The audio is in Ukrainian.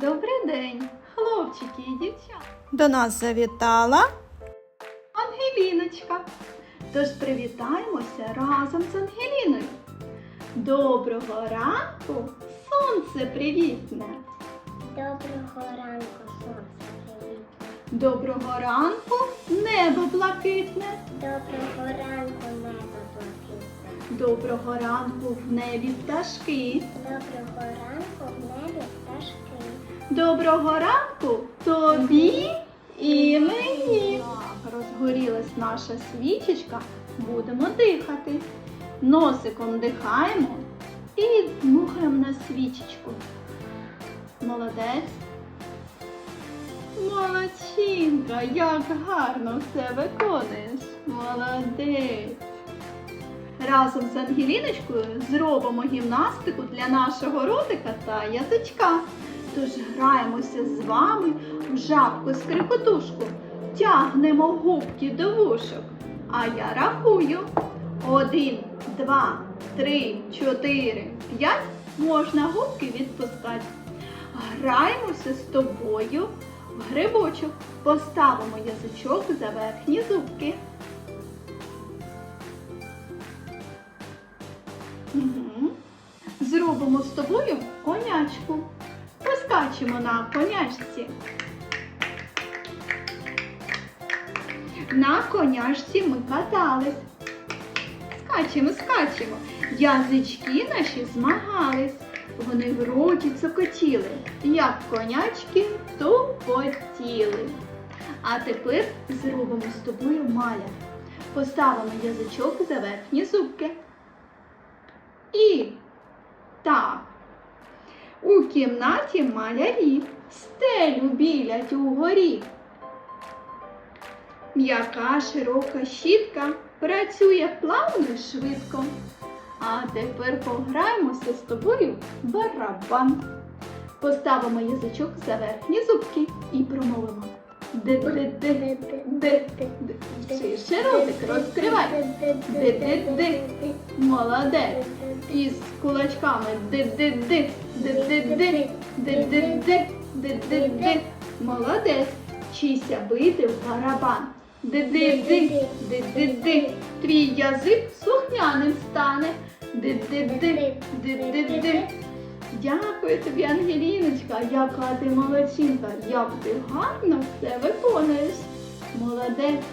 Добрий день, хлопчики і дівчата. До нас завітала Ангеліночка. Тож привітаємося разом з Ангеліною. Доброго ранку, сонце привітне! Доброго ранку, сонце. Доброго ранку, небо блакитне. Доброго ранку, небо блакитне. Доброго ранку в небі пташки. Доброго ранку в небі пташки. Доброго ранку тобі і мені. Так, розгорілась наша свічечка, будемо дихати. Носиком дихаємо і дмухаємо на свічечку. Молодець. Молодчинка, як гарно все виконуєш. Молодець. Разом з Ангеліночкою зробимо гімнастику для нашого ротика та язичка. Тож граємося з вами в жабку скрипотушку. Тягнемо губки до вушок. А я рахую. Один, два, три, чотири, п'ять. Можна губки відпускати. Граємося з тобою грибочок. Поставимо язичок за верхні зубки. Зробимо з тобою конячку. Поскачемо на конячці. На коняшці ми катались. Скачемо, скачемо. Язички наші змагались. Вони в роті цокотіли, як конячки тупотіли. А тепер зробимо з тобою маля. Поставимо язичок за верхні зубки. І так. У кімнаті малярі стелю білять угорі. М'яка широка щітка працює плавно і швидко. А тепер пограємося з тобою в барабан. Поставимо язичок за верхні зубки і промовимо. Де-де-де, де-де-де. Ширше ротик розкривай. Де-де-де. Молодець. І з кулачками де-де-де, де-де-де, де-де-де, де-де-де. Молодець. Вчися бити в барабан. Де-де-де, де-де-де. Твій язик слухняним стане. Де-де-де, де-де-де. Дякую тобі, Ангеліночка, яка ти молодчинка, як ти гарно все виконуєш. Молодець.